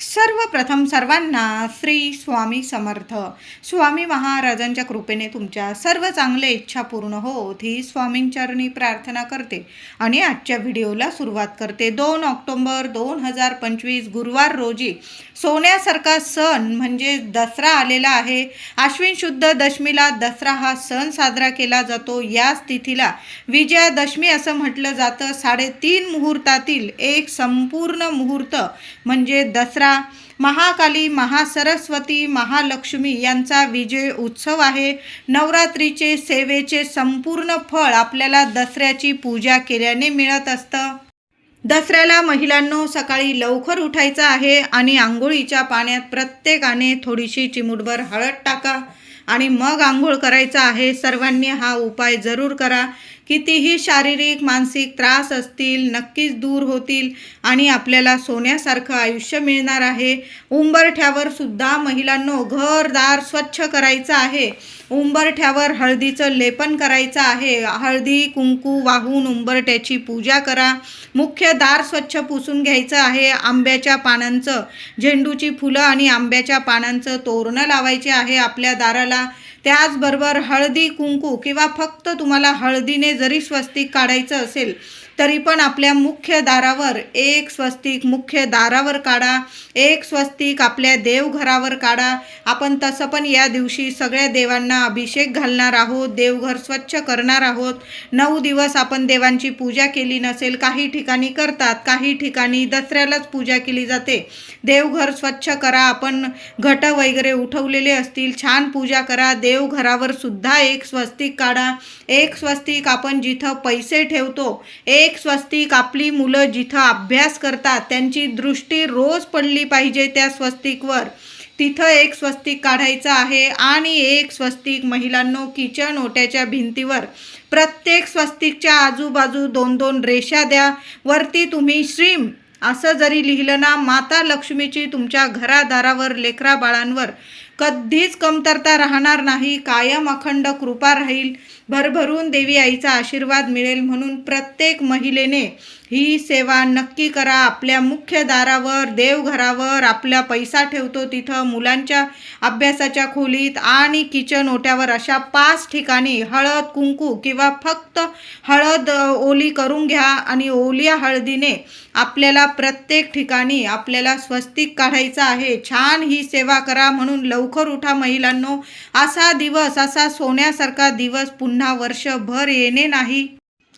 सर्वप्रथम सर्वांना श्री स्वामी समर्थ. स्वामी महाराजांच्या कृपेने तुमच्या सर्व चांगल्या इच्छा पूर्ण होत ही स्वामींचरणी प्रार्थना करते. आणि आजच्या व्हिडिओला सुरुवात करते. दोन ऑक्टोंबर दोन हजार पंचवीस गुरुवार रोजी सोन्यासारखा सण म्हणजे दसरा आलेला आहे. आश्विन शुद्ध दशमीला दसरा हा सण साजरा केला जातो. याच तिथीला विजयादशमी असं म्हटलं जातं. साडेतीन मुहूर्तातील एक संपूर्ण मुहूर्त म्हणजे दसरा महाकाली महासरस्वती महालक्ष्मी यांचा विजय उत्सव आहे. नवरात्रीचे सेवेचे संपूर्ण फळ आपल्याला दसऱ्याची पूजा केल्याने मिळत असतं. दसऱ्याला महिलांनो सकाळी लवकर उठायचं आहे आणि आंघोळीच्या पाण्यात प्रत्येकाने थोडीशी चिमुटभर हळद टाका. आणि मग आंघोळ करायचा आहे. सर्वांनी हा उपाय जरूर करा. कितीही शारीरिक मानसिक त्रास असतील नक्कीच दूर होतील आणि आपल्याला सोन्यासारखं आयुष्य मिळणार आहे. उंबरठ्यावर सुद्धा महिलांनो घरदार स्वच्छ करायचं आहे. उंबरठ्यावर हळदीचं लेपन करायचं आहे. हळदी कुंकू वाहून उंबरठ्याची पूजा करा. मुख्य दार स्वच्छ पुसून घ्यायचं आहे. आंब्याच्या पानांचं झेंडूची फुलं आणि आंब्याच्या पानांचं तोरणं लावायचे आहे आपल्या दाराला. त्याचबरोबर हळदी कुंकू किंवा फक्त तुम्हाला हळदीने जरी स्वस्तिक काढायचं असेल तरी पण आपल्या मुख्य दारावर एक स्वस्तिक मुख्य दारावर काढा एक स्वस्तिक आपल्या देवघरावर काढा. आपण तसं पण या दिवशी सगळ्या देवांना अभिषेक घालणार आहोत देवघर स्वच्छ करणार आहोत. नऊ दिवस आपण देवांची पूजा केली नसेल काही ठिकाणी करतात काही ठिकाणी दसऱ्यालाच पूजा केली जाते. देवघर स्वच्छ करा आपण घट वगैरे उठवलेले असतील छान पूजा करा. देवघरावर सुद्धा एक स्वस्तिक काढा. एक स्वस्तिक आपण जिथं पैसे ठेवतो एक स्वस्तिक आपली मुलं जिथं अभ्यास करतात त्यांची दृष्टी रोज पडली पाहिजे त्या स्वस्तिकवर. तिथं एक स्वस्तिक काढायचं आहे आणि एक स्वस्तिक महिलांनो किचन ओट्याच्या भिंतीवर. प्रत्येक स्वस्तिकच्या आजूबाजू दोन दोन रेषा द्या. वरती तुम्ही श्रीम असं जरी लिहिलं ना माता लक्ष्मीची तुमच्या घरादारावर लेकरा बाळांवर कधीच कमतरता राहणार नाही कायम अखंड कृपा राहील. भरभरून देवी आईचा आशीर्वाद मिळेल म्हणून प्रत्येक महिलेने ही सेवा नक्की करा. आपल्या मुख्य दारावर देवघरावर आपला पैसा ठेवतो. तिथं मुलांच्या अभ्यासाच्या खोलीत आणि किचन ओट्यावर अशा पाच ठिकाणी हळद कुंकू किंवा फक्त हळद ओली करून घ्या आणि ओल्या हळदीने आपल्याला प्रत्येक ठिकाणी आपल्याला स्वस्तिक काढायचं आहे. छान ही सेवा करा म्हणून लवकर उठा महिलांनो. असा दिवस असा सोन्यासारखा दिवस पुन्हा वर्षभर येणे नाही.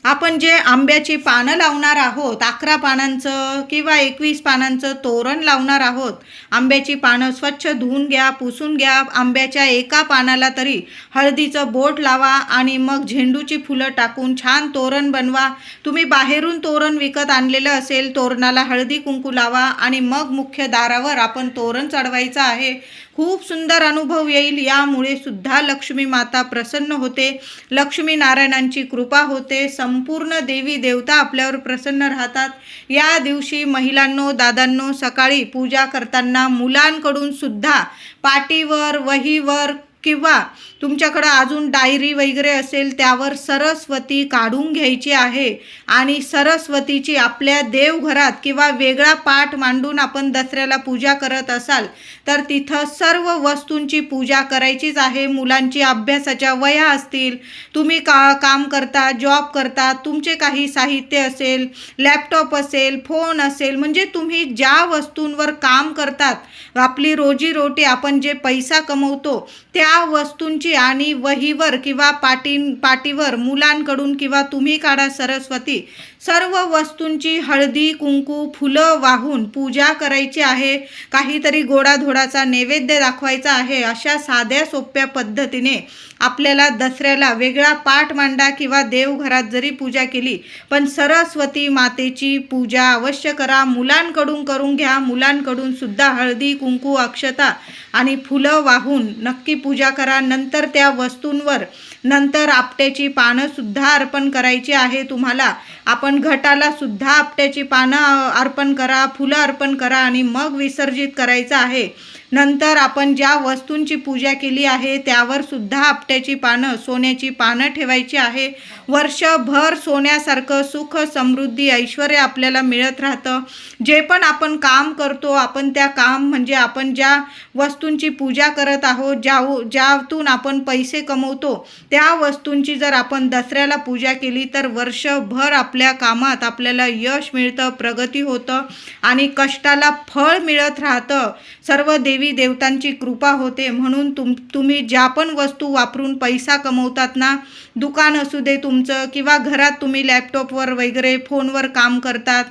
आपण जे आंब्याची पानं लावणार आहोत अकरा पानांचं किंवा एकवीस पानांचं तोरण लावणार आहोत आंब्याची पानं स्वच्छ धुवून घ्या पुसून घ्या आंब्याच्या एका पानाला तरी हळदीचं बोट लावा आणि मग झेंडूची फुलं टाकून छान तोरण बनवा. तुम्ही बाहेरून तोरण विकत आणलेलं असेल तोरणाला हळदी कुंकू लावा आणि मग मुख्य दारावर आपण तोरण चढवायचं आहे. खूप सुंदर अनुभव येईल. यामुळे सुद्धा लक्ष्मी माता प्रसन्न होते. लक्ष्मी नारायणांची कृपा होते. संपूर्ण देवी देवता आपल्यावर प्रसन्न राहतात. या दिवशी महिलांनो दादांनो सकाळी पूजा करताना मुलांकडून सुद्धा पाटीवर वहीवर किंवा तुमच्याकडं अजून डायरी वगैरे असेल त्यावर सरस्वती काढून घ्यायची आहे आणि सरस्वतीची आपल्या देवघरात किंवा वेगळा पाठ मांडून आपण दसऱ्याला पूजा करत असाल तर तिथं सर्व वस्तूंची पूजा करायचीच आहे. मुलांची अभ्यासाच्या वया असतील तुम्ही का काम करता जॉब करता तुमचे काही साहित्य असेल लॅपटॉप असेल फोन असेल म्हणजे तुम्ही ज्या वस्तूंवर काम करतात आपली रोजीरोटी आपण जे पैसा कमवतो त्या वस्तूंची आणि वहीवर किंवा पाटी पाटीवर मुलांकडून किंवा तुम्ही काढा सरस्वती सर्व वस्तूंची हळदी कुंकू फुलं वाहून पूजा करायची आहे. काहीतरी गोडाधोडाचा नैवेद्य दाखवायचा आहे. अशा साध्या सोप्या पद्धतीने आपल्याला दसऱ्याला वेगळा पाठ मांडा किंवा देवघरात जरी पूजा केली पण सरस्वती मातेची पूजा अवश्य करा. मुलांकडून करून घ्या. मुलांकडून सुद्धा हळदी कुंकू अक्षता आणि फुलं वाहून नक्की पूजा करा. नंतर त्या वस्तूंवर नंतर आपट्याची पानं सुद्धा अर्पण करायची आहे तुम्हाला. आपण घटाला सुद्धा आपट्याची पानं अर्पण करा फुलं अर्पण करा आणि मग विसर्जित करायचं आहे. नंतर आपण ज्या वस्तूंची पूजा केली आहे त्यावर सुद्धा आपट्याची पानं सोन्याची पानं ठेवायची आहे. वर्षभर सोन्यासारखं सुख समृद्धी ऐश्वर आपल्याला मिळत राहतं. जे पण आपण काम करतो आपण त्या काम म्हणजे आपण ज्या वस्तूंची पूजा करत आहोत ज्या ज्यातून आपण पैसे कमवतो त्या वस्तूंची जर आपण दसऱ्याला पूजा केली तर वर्षभर आपल्या कामात आपल्याला यश मिळतं प्रगती होतं आणि कष्टाला फळ मिळत राहतं. सर्व देवी देवी देवतांची कृपा होते. म्हणून तुम तुम्ही ज्या पण वस्तू वापरून पैसा कमवतात ना दुकान असू दे तुमचं किंवा घरात तुम्ही लॅपटॉपवर वगैरे फोनवर काम करतात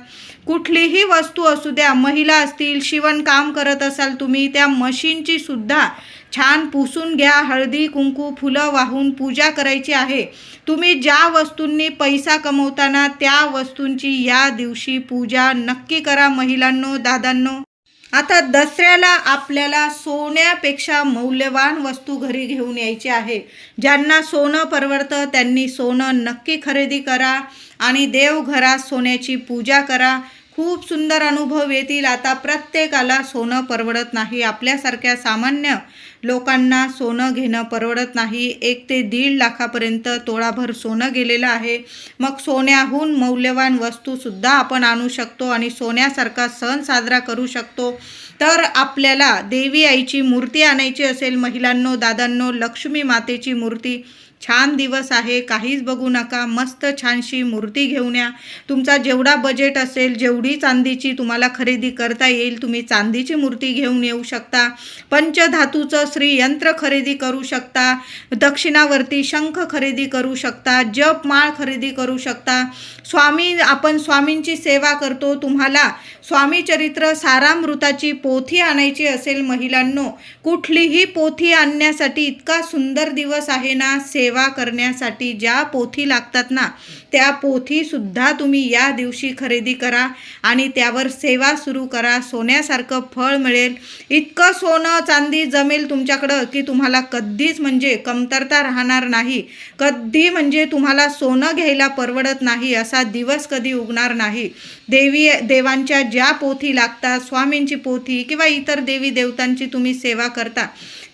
कुठलीही वस्तू असू द्या महिला असतील शिवणकाम करत असाल तुम्ही त्या मशीनची सुद्धा छान पुसून घ्या हळदी कुंकू फुलं वाहून पूजा करायची आहे. तुम्ही ज्या वस्तूंनी पैसा कमवताना त्या वस्तूंची या दिवशी पूजा नक्की करा महिलांनो दादांनो. आता दसऱ्याला आपल्याला सोन्यापेक्षा मौल्यवान वस्तू घरी घेऊन यायची आहे. ज्यांना सोनं परवडतं त्यांनी सोनं नक्की खरेदी करा आणि देवघरात सोन्याची पूजा करा. खूप सुंदर अनुभव येतील. आता प्रत्येकाला सोनं परवडत नाही. आपल्यासारख्या सामान्य लोकांना सोनं घेणं परवडत नाही. एक ते दीड लाखापर्यंत तोळाभर सोनं गेलेलं आहे. मग सोन्याहून मौल्यवान वस्तूसुद्धा आपण आणू शकतो आणि सोन्यासारखा सण साजरा करू शकतो. तर आपल्याला देवी आईची मूर्ती आणायची असेल महिलांनो दादांनो लक्ष्मी मातेची मूर्ती छान दिवस आहे काहीच बघू नका मस्त छानशी मूर्ती घेऊन या. तुमचा जेवढा बजेट असेल जेवढी चांदीची तुम्हाला खरेदी करता येईल तुम्ही चांदीची मूर्ती घेऊन येऊ शकता. पंचधातूचं श्रीयंत्र खरेदी करू शकता. दक्षिणावरती शंख खरेदी करू शकता. जपमाळ खरेदी करू शकता. स्वामी आपण स्वामींची सेवा करतो. तुम्हाला स्वामी चरित्र सारामृताची पोथी आणायची असेल महिलांनो कुठलीही पोथी आणण्यासाठी इतका सुंदर दिवस आहे ना सेवा सेवा करण्यासाठी ज्या पोथी लागतात ना त्या पोथीसुद्धा तुम्ही या दिवशी खरेदी करा आणि त्यावर सेवा सुरू करा. सोन्यासारखं फळ मिळेल. इतकं सोनं चांदी जमेल तुमच्याकडं की तुम्हाला कधीच म्हणजे कमतरता राहणार नाही. कधी म्हणजे तुम्हाला सोनं घ्यायला परवडत नाही असा दिवस कधी उगणार नाही. देवी देवांच्या ज्या पोथी लागतात स्वामींची पोथी किंवा इतर देवी देवतांची तुम्ही सेवा करता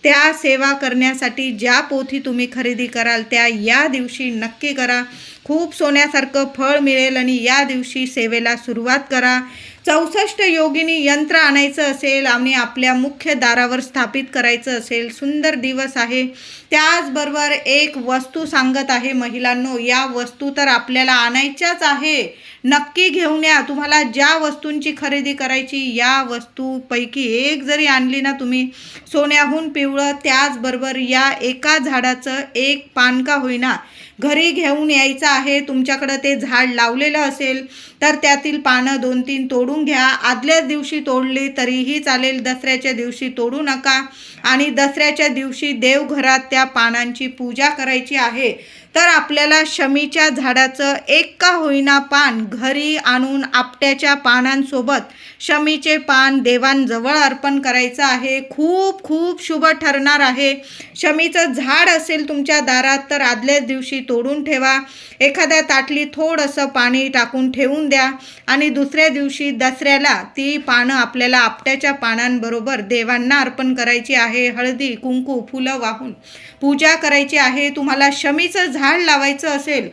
त्या सेवा करण्यासाठी ज्या पोथी तुम्ही खरेदी कराल त्या या दिवशी नक्की करा. खूप सोन्यासारखं फळ मिळेल आणि या दिवशी सेवेला सुरुवात करा. चौसष्ट योगिनी यंत्र आणायचं असेल आणि आपल्या मुख्य दारावर स्थापित करायचं असेल सुंदर दिवस आहे. त्याचबरोबर एक वस्तू सांगत आहे महिलांनो या वस्तू तर आपल्याला आणायच्याच आहे. नक्की घेऊन या. तुम्हाला ज्या वस्तूंची खरेदी करायची या वस्तूपैकी एक जरी आणली ना तुम्ही सोन्याहून पिवळं त्याचबरोबर या एका झाडाचं एक पानका होईना. घरी घेऊन यायचं आहे तुमच्याकडं ते झाड लावलेलं असेल तर त्यातील पानं दोन तीन तोडून घ्या. आदल्याच दिवशी तोडली तरीही चालेल दसऱ्याच्या दिवशी तोडू नका. आणि दसऱ्याच्या दिवशी देवघरात त्या पानांची पूजा करायची आहे. तर आपल्याला शमीच्या झाडाचं एक का होईना पान घरी आणून आपट्याच्या पानांसोबत शमीचे पान देवांजवळ अर्पण करायचं आहे. खूप खूप शुभ ठरणार आहे. शमीचं झाड असेल तुमच्या दारात तर आदल्याच दिवशी तोडून ठेवा. एखाद्या ताटली थोडंसं पाणी टाकून ठेवून द्या आणि दुसऱ्या दिवशी दसऱ्याला ती पानं आपल्याला आपट्याच्या पानांबरोबर देवांना अर्पण करायची आहे. हळदी कुंकू फुलं वाहून पूजा करायची आहे तुम्हाला शमीचं झाड लावायचं असेल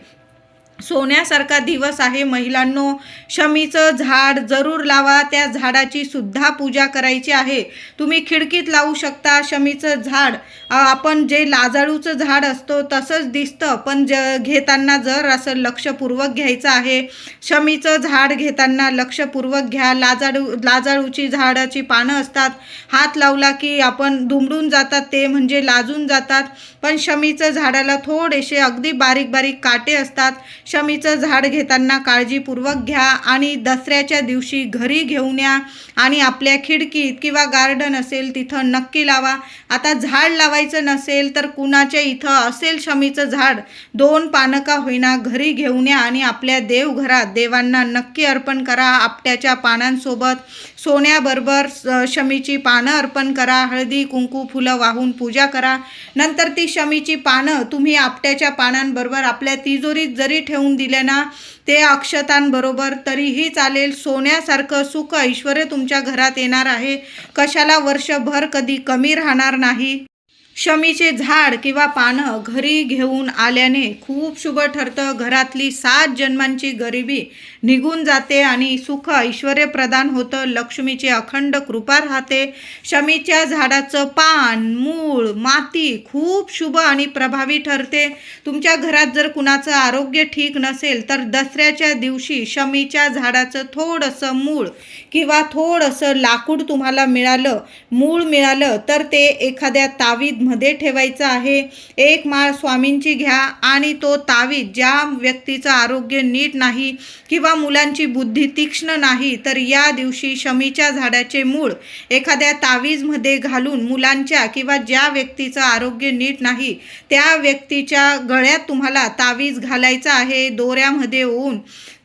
सोन्यासारखा दिवस आहे. महिलांनो शमीचं झाड जरूर लावा. त्या झाडाची सुद्धा पूजा करायची आहे. तुम्ही खिडकीत लावू शकता शमीचं झाड. आपण जे लाजाळूचं झाड असतो तसंच दिसतं. पण ज घेताना जर असं लक्षपूर्वक घ्यायचं आहे शमीचं झाड घेताना लक्षपूर्वक घ्या. लाजाळू लाजाळूची झाडाची पानं असतात. हात लावला की आपण दुमडून जातात ते म्हणजे लाजून जातात. पण शमीचं झाडाला थोडेसे अगदी बारीक बारीक काटे असतात. शमीचं झाड घेताना काळजीपूर्वक घ्या आणि दसऱ्याच्या दिवशी घरी घेऊन या आणि आपल्या खिडकीत किंवा गार्डन असेल तिथं नक्की लावा. आता झाड लावायचं नसेल तर कुणाच्या इथं असेल शमीचं झाड? दोन पानं का होईना घरी घेऊन या आणि आपल्या देवघरात देवांना नक्की अर्पण करा. आपट्याच्या पानांसोबत सोन्याबरोबर शमीची पानं अर्पण करा. हळदी कुंकू फुलं वाहून पूजा करा. नंतर ती शमीची पानं तुम्ही आपट्याच्या पानांबरोबर आपल्या तिजोरीत जरी ठेव ठेवून दिले ना ते अक्षतांबरोबर तरीही चालेल. सोन्यासारखं सुख ऐश्वर तुमच्या घरात येणार आहे. कशाला वर्षभर कधी कमी राहणार नाही? शमीचे झाड किंवा पानं घरी घेऊन आल्याने खूप शुभ ठरतं. घरातली सात जन्मांची गरिबी निघून जाते आणि सुख ऐश्वर प्रदान होतं. लक्ष्मीची अखंड कृपा राहते. शमीच्या झाडाचं पान मूळ माती खूप शुभ आणि प्रभावी ठरते. तुमच्या घरात जर कुणाचं आरोग्य ठीक नसेल तर दसऱ्याच्या दिवशी शमीच्या झाडाचं थोडंसं मूळ किंवा थोडंसं लाकूड तुम्हाला मिळालं मूळ मिळालं तर ते एखाद्या मध्ये ठेवायचं आहे. एक माळ स्वामींची घ्या आणि तो तावीज ज्या व्यक्तीचं आरोग्य नीट नाही किंवा मुलांची बुद्धी तीक्ष्ण नाही तर या दिवशी शमीच्या झाडाचे मूळ एखाद्या तावीजमध्ये घालून मुलांच्या किंवा ज्या व्यक्तीचं आरोग्य नीट नाही त्या व्यक्तीच्या गळ्यात तुम्हाला तावीज घालायचा आहे. दोऱ्यामध्ये ओवून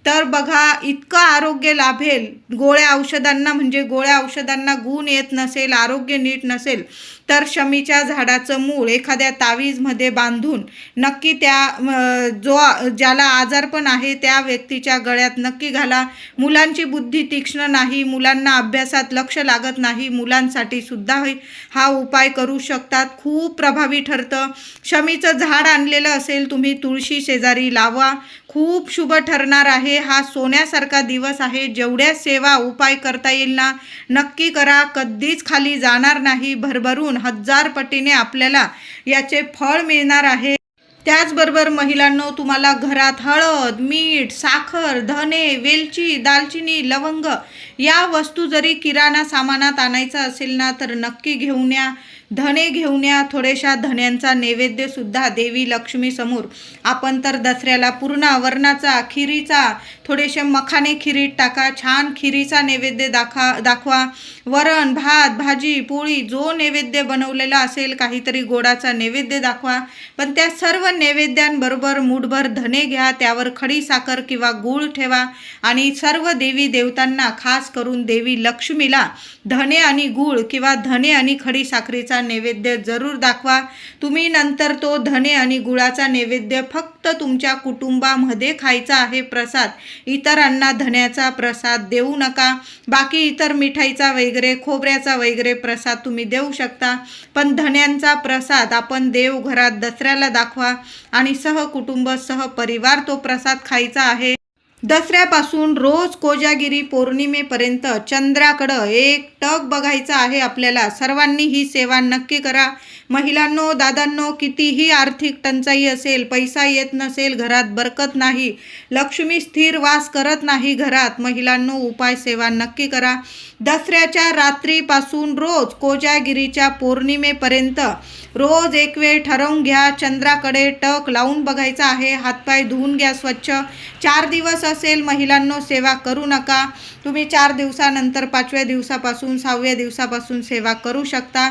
तर बघा इतकं आरोग्य लाभेल. गोळ्या औषधांना म्हणजे गोळ्या औषधांना गुण येत नसेल आरोग्य नीट नसेल तर शमीच्या झाडाचं मूळ एखाद्या तावीजमध्ये बांधून नक्की त्या जो ज्याला आजारपण आहे त्या व्यक्तीच्या गळ्यात नक्की घाला. मुलांची बुद्धी तीक्ष्ण नाही मुलांना अभ्यासात लक्ष लागत नाही मुलांसाठी सुद्धा हा उपाय करू शकतात. खूप प्रभावी ठरतं. शमीचं झाड आणलेलं असेल तुम्ही तुळशी शेजारी लावा. खूप शुभ ठरणार आहे. हा सोन्यासारखा दिवस आहे. जेवढ्या सेवा उपाय करता येईल ना नक्की करा. कधीच खाली जाणार नाही. भरभरून हजार पटीने आपल्याला याचे फळ मिळणार आहे. त्याचबरोबर महिलांनो तुम्हाला घरात हळद मीठ साखर धने वेलची दालचिनी लवंग या वस्तू जरी किराणा सामानात आणायचा असेल ना तर नक्की घेऊन या. धने घेऊन या थोड्याशा धन्यांचा नैवेद्यसुद्धा देवी लक्ष्मीसमोर आपण तर दसऱ्याला पूर्ण वरणाचा खिरीचा थोडेसे मखाने खिरीत टाका छान खिरीचा नैवेद्य दाखा दाखवा. वरण भात भाजी पोळी जो नैवेद्य बनवलेला असेल काहीतरी गोडाचा नैवेद्य दाखवा. पण त्या सर्व नैवेद्यांबरोबर मूठभर धने घ्या त्यावर खडी साखर किंवा गूळ ठेवा आणि सर्व देवी देवतांना खास करून देवी लक्ष्मीला धने आणि गूळ किंवा धने आणि खडी साखरेचा नैवेद्य जरूर दाखवा. तुम्ही नंतर तो धने आणि गुळाचा नैवेद्य फक्त तुमच्या कुटुंबामध्ये खायचा आहे प्रसाद. इतरांना धन्याचा प्रसाद देऊ नका. बाकी इतर मिठाईचा वगैरे खोबऱ्याचा वगैरे प्रसाद तुम्ही देऊ शकता. पण धन्यांचा प्रसाद आपण देवघरात दसऱ्याला दाखवा आणि सहकुटुंब सहपरिवार तो प्रसाद खायचा आहे. दसऱ्यापासून रोज कोजागिरी पौर्णिमेपर्यंत चंद्राकडं एक टक बघायचं आहे आपल्याला. सर्वांनी ही सेवा नक्की करा. महिलांनो दादांनो कितीही आर्थिक टंचाई असेल पैसा येत नसेल घरात बरकत नाही लक्ष्मी स्थिर वास करत नाही घरात महिलांनो उपाय सेवा नक्की करा. दसऱ्याच्या रात्रीपासून रोज कोजागिरीच्या पौर्णिमेपर्यंत रोज एक वेळ ठरवून घ्या चंद्राकडे टक लावून बघायचा आहे हातपाय धुवून घ्या स्वच्छ. चार दिवस असेल महिलांनो सेवा करू नका. तुम्ही चार दिवसानंतर पाचव्या दिवसापासून सहाव्या दिवसापासून सेवा करू शकता.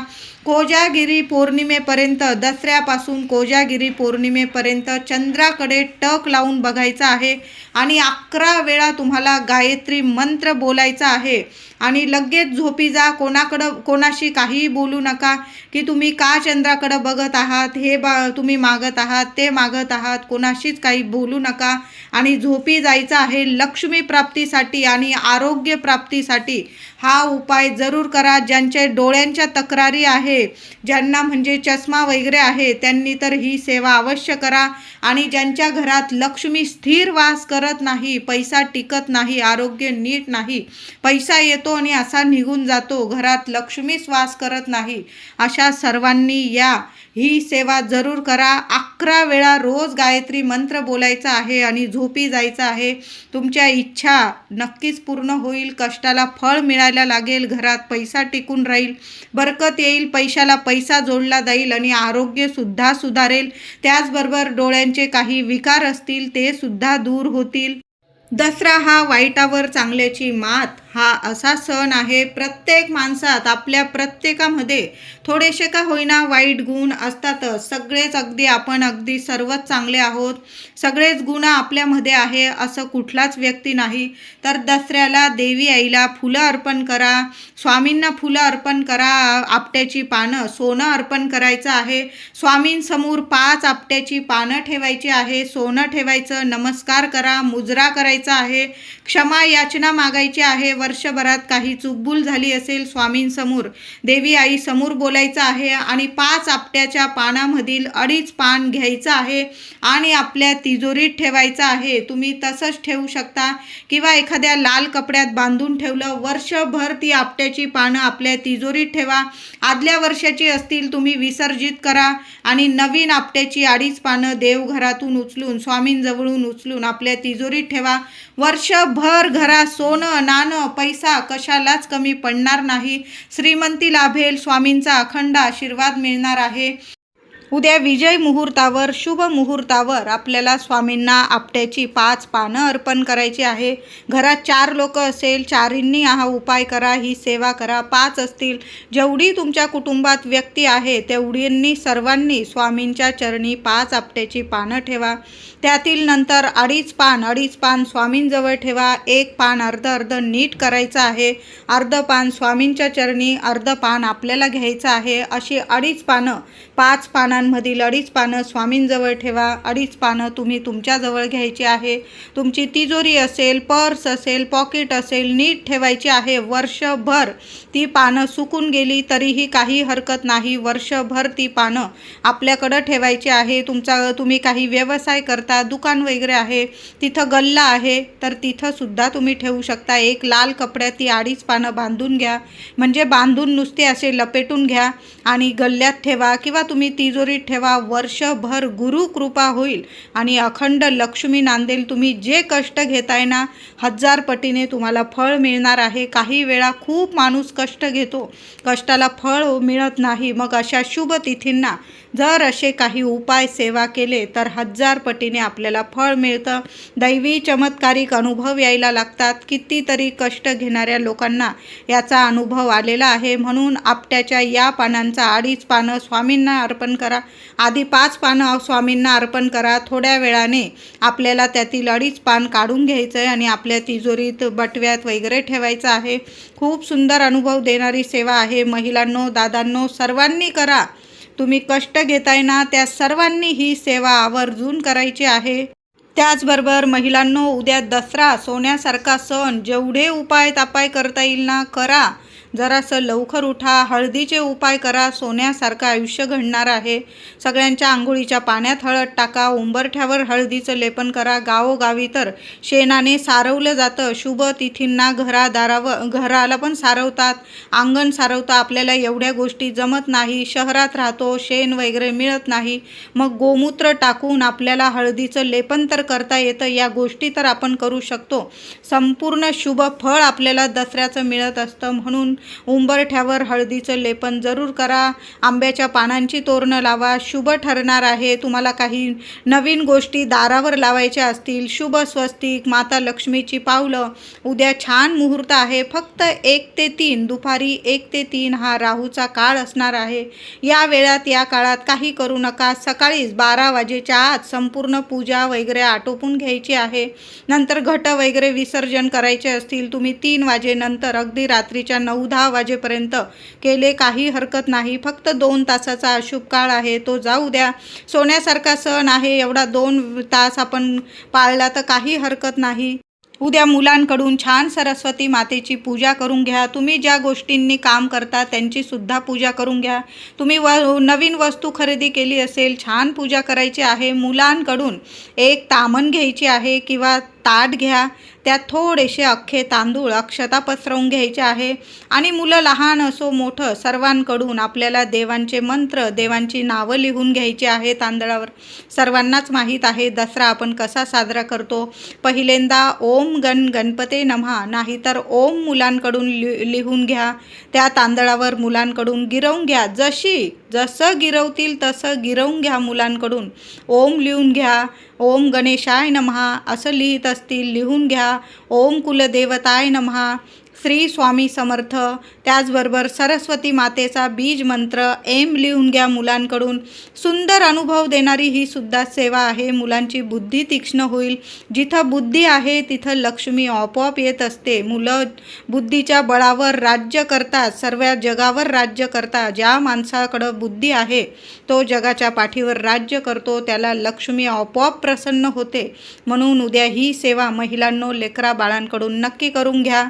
कोजागिरी पौर्णिमेपर्यंत दसऱ्यापासून कोजागिरी पौर्णिमेपर्यंत चंद्राकडे टक लावून बघायचं आहे. आणि अकरा वेळा तुम्हाला गायत्री मंत्र बोलायचा आहे. आणि लगेच झोपी जा. कोणाकडं कोणाशी काहीही बोलू नका. की तुम्ही का चंद्राकडं बघत आहात? हे बा तुम्ही मागत आहात ते मागत आहात. कोणाशीच काही बोलू नका. आणि झोपी जायचं आहे लक्ष्मी प्राप्तीसाठी आणि आरोग्य प्राप्तीसाठी. हा उपाय जरूर करा. ज्यांच्या डोळ्यांच्या तक्रारी आहे ज्यांना म्हणजे चष्मा वगैरे आहे त्यांनी तर ही सेवा अवश्य करा. आणि ज्यांच्या घरात लक्ष्मी स्थिर वास करत नाही पैसा टिकत नाही आरोग्य नीट नाही. पैसा येतो आणि असा निघून जातो घरात लक्ष्मीच वास करत नाही. अशा सर्वांनी या ही सेवा जरूर करा. अकरा वेळा रोज गायत्री मंत्र बोलायचा आहे आणि झोपी जायचं आहे. तुमच्या इच्छा नक्कीच पूर्ण होईल कष्टाला फळ मिळायला लागेल घरात पैसा टिकून राहील. बरकत येईल पैशाला पैसा जोडला जाईल आणि आरोग्यसुद्धा सुधारेल. त्याचबरोबर डोळ्यांचे काही विकार असतील ते सुद्धा दूर होतील. दसरा हा वाईटावर चांगल्याची मात हा असा सण आहे. प्रत्येक माणसात आपल्या प्रत्येकामध्ये थोडेसे का होईना वाईट गुण असतातच. सगळेच अगदी आपण अगदी सर्वच चांगले आहोत. सगळेच गुण आपल्यामध्ये आहे असं कुठलाच व्यक्ती नाही. तर दसऱ्याला देवी आईला फुलं अर्पण करा. स्वामींना फुलं अर्पण करा. आपट्याची पानं सोनं अर्पण करायचं आहे. स्वामींसमोर पाच आपट्याची पानं ठेवायची आहे. सोनं ठेवायचं नमस्कार करा मुजरा करायचा आहे. क्षमा याचना मागायची आहे. वर्षभरात काही चूकभूल झाली असेल स्वामींसमोर. देवी आई समोर बोलायचं आहे आणि पाच आपट्याच्या पानामधील अडीच पान घ्यायचं आहे आणि आपल्या तिजोरीत ठेवायचं आहे. तुम्ही तसंच ठेवू शकता किंवा एखाद्या लाल कपड्यात बांधून ठेवलं वर्षभर ती आपट्याची पानं आपल्या तिजोरीत ठेवा. आदल्या वर्षाची असतील तुम्ही विसर्जित करा आणि नवीन आपट्याची अडीच पानं देवघरातून उचलून स्वामींजवळून उचलून आपल्या तिजोरीत ठेवा. वर्षभर घरात सोनं नाणं पैसा कशालाच कमी पडणार नाही. श्रीमंती लाभेल स्वामींचा अखंड आशीर्वाद मिळणार आहे. उद्या विजय मुहूर्तावर शुभ मुहूर्तावर आपल्याला स्वामींना आपट्याची पाच पानं अर्पण करायची आहे. घरात चार लोक असेल चारींनी हा उपाय करा ही सेवा करा. पाच असतील. जेवढी तुमच्या कुटुंबात व्यक्ती आहे तेवढींनी सर्वांनी स्वामींच्या चरणी पाच आपट्याची पानं ठेवा. त्यातील नंतर अडीच पान अडीच पान स्वामींजवळ ठेवा. एक पान अर्ध अर्ध नीट करायचं आहे. अर्ध पान स्वामींच्या चरणी अर्ध पान आपल्याला घ्यायचं आहे. अशी अडीच पानं पाच पानं पानांमधील अडीच पानं स्वामींजवळ ठेवा. अडीच पानं तुम्ही तुमच्याजवळ घ्यायची आहे. तुमची तिजोरी असेल पर्स असेल पॉकेट असेल नीट ठेवायची आहे. वर्षभर ती पानं सुकून गेली तरीही काही हरकत नाही. वर्षभर ती पानं आपल्याकडं ठेवायची आहे. तुमचा तुम्ही काही व्यवसाय करता दुकान वगैरे आहे तिथं गल्ला आहे तर तिथंसुद्धा तुम्ही ठेवू शकता. एक लाल कपड्यात ती अडीच पानं बांधून घ्या. म्हणजे बांधून नुसते असे लपेटून घ्या आणि गल्ल्यात ठेवा किंवा तुम्ही तिजोरीत ठेवा. वर्षभर गुरु कृपा होईल. आणि अखंड लक्ष्मी नांदेल तुम्ही जे कष्ट घेताय ना हजार पटीने तुम्हाला फळ मिळणार आहे. काही वेळा खूप माणूस कष्ट घेतो. कष्टाला फळ मिळत नाही. मग अशा शुभ तिथींना जर असे काही उपाय सेवा केले तर हजार पटीने आपल्याला फळ मिळतं. दैवी चमत्कारिक अनुभव यायला लागतात. कितीतरी कष्ट घेणाऱ्या लोकांना याचा अनुभव आलेला आहे. म्हणून आपट्याच्या या पानांचा अडीच पानं स्वामींना अर्पण करा. आधी पाच पानं स्वामींना अर्पण करा. थोड्या वेळाने आपल्याला त्यातील अडीच पान काढून घ्यायचं आहे आणि आपल्या तिजोरीत बटव्यात वगैरे ठेवायचं आहे. खूप सुंदर अनुभव देणारी सेवा आहे. महिलांनो दादांनो सर्वांनी करा. तुम्ही कष्ट घेताय ना त्या सर्वांनी ही सेवा आवर्जून करायची आहे. त्याचबरोबर महिलांनो उद्या दसरा सोन्यासारखा सण जेवढे उपाय तापाय करता येईल ना करा. जरासं लवकर उठा हळदीचे उपाय करा सोन्यासारखं आयुष्य घडणार आहे. सगळ्यांच्या आंघोळीच्या पाण्यात हळद टाका उंबरठ्यावर हळदीचं लेपन करा. गावोगावी तर शेणाने सारवलं जातं. शुभ तिथींना घरादारावर घराला पण सारवतात. अंगण सारवता. आपल्याला एवढ्या गोष्टी जमत नाही. शहरात राहतो. शेण वगैरे मिळत नाही. मग गोमूत्र टाकून आपल्याला हळदीचं लेपन तर करता येतं. या गोष्टी तर आपण करू शकतो. संपूर्ण शुभ फळ आपल्याला दसऱ्याचं मिळत असतं. म्हणून उंबरठ्यावर हळदीचं लेपन जरूर करा. आंब्याच्या पानांची तोरणं लावा. शुभ ठरणार आहे. तुम्हाला काही नवीन गोष्टी दारावर लावायच्या असतील. शुभ स्वस्तिक माता लक्ष्मीची पावलं. उद्या छान मुहूर्त आहे. फक्त एक ते तीन दुपारी एक ते तीन हा राहूचा काळ असणार आहे. या वेळात या काळात काही करू नका. सकाळीच बारा वाजेच्या आत संपूर्ण पूजा वगैरे आटोपून घ्यायची आहे. नंतर घट वगैरे विसर्जन करायचे असतील तुम्ही तीन वाजेनंतर अगदी रात्रीच्या नऊ दहा वाजेपर्यंत केले काही हरकत नाही. फक्त दोन तासाचा अशुभ काळ आहे. तो जाऊ द्या. सोन्यासारखा सण आहे. एवढा दोन तास आपण पाळला तर काही हरकत नाही. उद्या मुलांकडून छान सरस्वती मातेची पूजा करून घ्या. तुम्ही ज्या गोष्टींनी काम करता त्यांची सुद्धा पूजा करून घ्या. तुम्ही व नवीन वस्तू खरेदी केली असेल छान पूजा करायची आहे. मुलांकडून एक तामण घ्यायची आहे किंवा ताट घ्या. त्यात थोडेसे अख्खे तांदूळ अक्षता पसरवून घ्यायचे आहे. आणि मुलं लहान असो मोठं सर्वांकडून आपल्याला देवांचे मंत्र देवांची नावं लिहून घ्यायची आहे तांदळावर. सर्वांनाच माहीत आहे दसरा आपण कसा साजरा करतो. पहिल्यांदा ओम गण गणपते नम्हा नाहीतर ओम मुलांकडून लि लिहून घ्या. त्या तांदळावर मुलांकडून गिरवून घ्या. जशी जसं गिरवतील तसं गिरवून घ्या मुलांकडून. ओम लिहून घ्या. ओम गणेशाय नमहा असं लिहित असतील लिहून घ्या. ओम कुलदेवताय नमहा श्री स्वामी समर्थ. त्याचबरोबर सरस्वती मातेचा बीज मंत्र एम लिहून घ्या मुलांकडून. सुंदर अनुभव देणारी ही सुद्धा सेवा आहे. मुलांची बुद्धी तीक्ष्ण होईल. जिथं बुद्धी आहे तिथं लक्ष्मी आपोआप येत असते. मुलं बुद्धीच्या बळावर राज्य करतात. सर्व जगावर राज्य करतात. ज्या माणसाकडं बुद्धी आहे तो जगाच्या पाठीवर राज्य करतो. त्याला लक्ष्मी आपोआप प्रसन्न होते. म्हणून उद्या ही सेवा महिलांनो लेकरा बाळांकडून नक्की करून घ्या.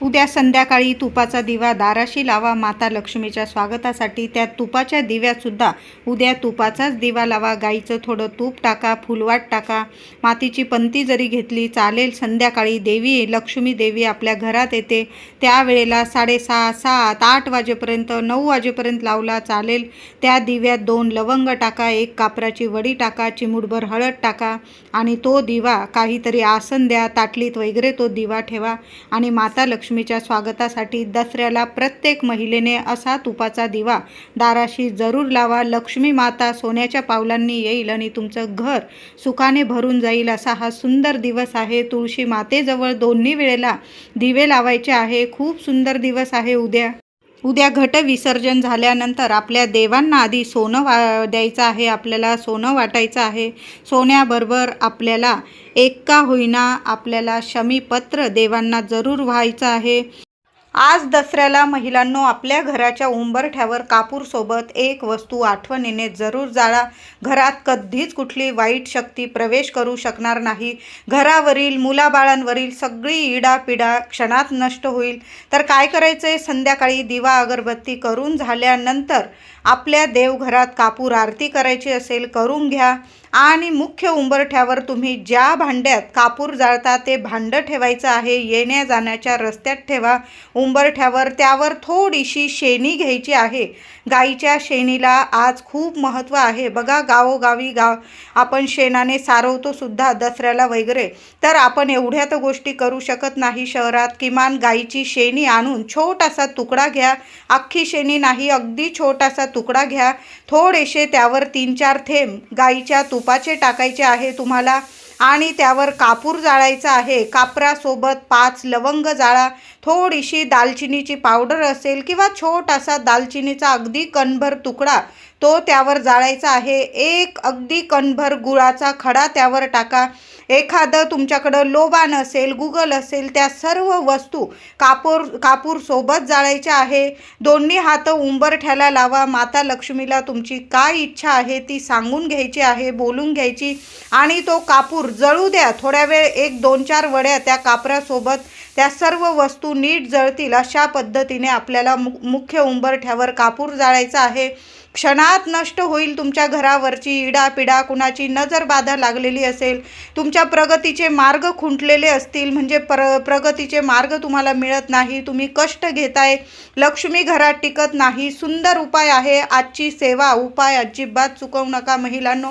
उद्या संध्याकाळी तुपाचा दिवा दाराशी लावा माता लक्ष्मीच्या स्वागतासाठी. त्या तुपाच्या दिव्यातसुद्धा उद्या तुपाचाच दिवा लावा. गाईचं थोडं तूप टाका फुलवाट टाका. मातीची पंती जरी घेतली चालेल संध्याकाळी देवी लक्ष्मी देवी आपल्या घरात येते. त्यावेळेला साडेसहा सात आठ वाजेपर्यंत नऊ वाजेपर्यंत लावला चालेल. त्या दिव्यात दोन लवंग टाका एक कापराची वडी टाका चिमुडभर हळद टाका आणि तो दिवा काहीतरी आसन द्या ताटलीत वगैरे तो दिवा ठेवा आणि माता लक्ष्मीच्या स्वागतासाठी दसऱ्याला प्रत्येक महिलेने असा तुपाचा दिवा दाराशी जरूर लावा लक्ष्मी माता सोन्याच्या पावलांनी येईल आणि तुमचं घर सुखाने भरून जाईल असा हा सुंदर दिवस आहे. तुळशी मातेजवळ दोन्ही वेळेला दिवे लावायचे आहे. खूप सुंदर दिवस आहे उद्या. उद्या घट विसर्जन झाल्यानंतर आपल्या देवांना आधी सोनं वा द्यायचं आहे आपल्याला सोनं वाटायचं आहे. सोन्याबरोबर आपल्याला एक का होईना आपल्याला शमीपत्र देवांना जरूर व्हायचं आहे. आज दसऱ्याला महिलांनो आपल्या घराच्या उंबरठ्यावर कापूरसोबत एक वस्तू आठवणीने जरूर जाळा. घरात कधीच कुठली वाईट शक्ती प्रवेश करू शकणार नाही. घरावरील मुलाबाळांवरील सगळी इडापिडा क्षणात नष्ट होईल. तर काय करायचं आहे संध्याकाळी दिवा अगरबत्ती करून झाल्यानंतर आपल्या देवघरात कापूर आरती करायची असेल करून घ्या. आणि मुख्य उंबरठ्यावर तुम्ही ज्या भांड्यात कापूर जाळता ते भांडं ठेवायचं आहे येण्या जाण्याच्या रस्त्यात ठेवा. उंबरठ्यावर त्यावर थोडीशी शेणी घ्यायची आहे. गाईच्या शेणीला आज खूप महत्त्व आहे. बघा गावोगावी गाव. आपण शेणाने सारवतो सुद्धा दसऱ्याला वगैरे. तर आपण एवढ्या तर गोष्टी करू शकत नाही शहरात. किमान गाईची शेणी आणून छोटासा तुकडा घ्या. अख्खी शेणी नाही अगदी छोटासा तुकडा घ्या. थोडेसे त्यावर तीन चार थेंब गाईच्या तुपाचे टाकायचे आहे तुम्हाला आणि त्यावर कापूर जाळायचा आहे. कापरासोबत पाच लवंग जाळा थोडीशी दालचिनीची पावडर असेल किंवा छोटासा दालचिनीचा अगदी कणभर तुकडा तो त्यावर जाळायचा आहे. एक अगदी कणभर गुळाचा खडा त्यावर टाका. एखादं तुमच्याकडं लोबान असेल गुगल असेल त्या सर्व वस्तू कापूर कापूरसोबत जाळायच्या आहे. दोन्ही हात उंबरठ्याला लावा. माता लक्ष्मीला तुमची काय इच्छा आहे ती सांगून घ्यायची आहे बोलून घ्यायची. आणि तो कापूर जळू द्या. थोड्या वेळ एक दोन चार वड्या त्या कापरासोबत त्या सर्व वस्तू नीट जळतील अशा पद्धतीने आपल्याला मु मुख्य उंबरठ्यावर कापूर जाळायचा आहे. क्षणात नष्ट होईल तुमच्या घरावरची इडापिडा कुणाची नजर बाधा लागलेली असेल तुमच्या प्रगतीचे मार्ग खुंटलेले असतील म्हणजे प्र प्रगतीचे मार्ग तुम्हाला मिळत नाही तुम्ही कष्ट घेताय लक्ष्मी घरात टिकत नाही सुंदर उपाय आहे आजची सेवा उपाय अजिबात चुकवू नका महिलांनो.